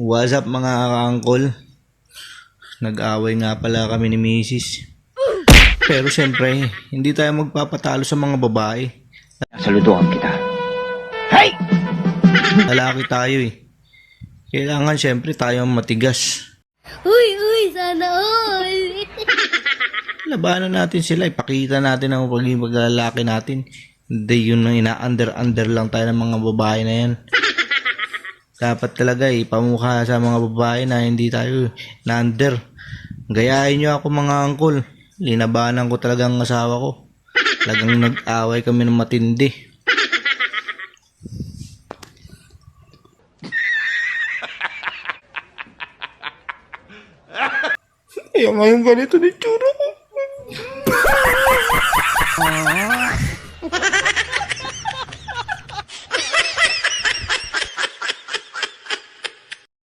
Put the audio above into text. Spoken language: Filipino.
What's up mga uncle? Nag-away nga pala kami ni Mrs. Pero siyempre, hindi tayo magpapatalo sa mga babae. Saluduhan kita. Hey! Lalaki tayo eh. Kailangan siyempre tayo ang matigas. Uy, uy, sana all. Labanan natin sila, ipakita natin ang pagiging paglalaki natin. Hindi yun na ina-under-under lang tayo ng mga babae na yan dapat talaga eh, ipamukha sa mga babae na hindi tayo eh, na-under. Gayahin nyo ako mga angkol. Linabanan ko talaga ang asawa ko. Talagang nag-away kami ng matindi. Kaya ngayon ganito ni Churo ko.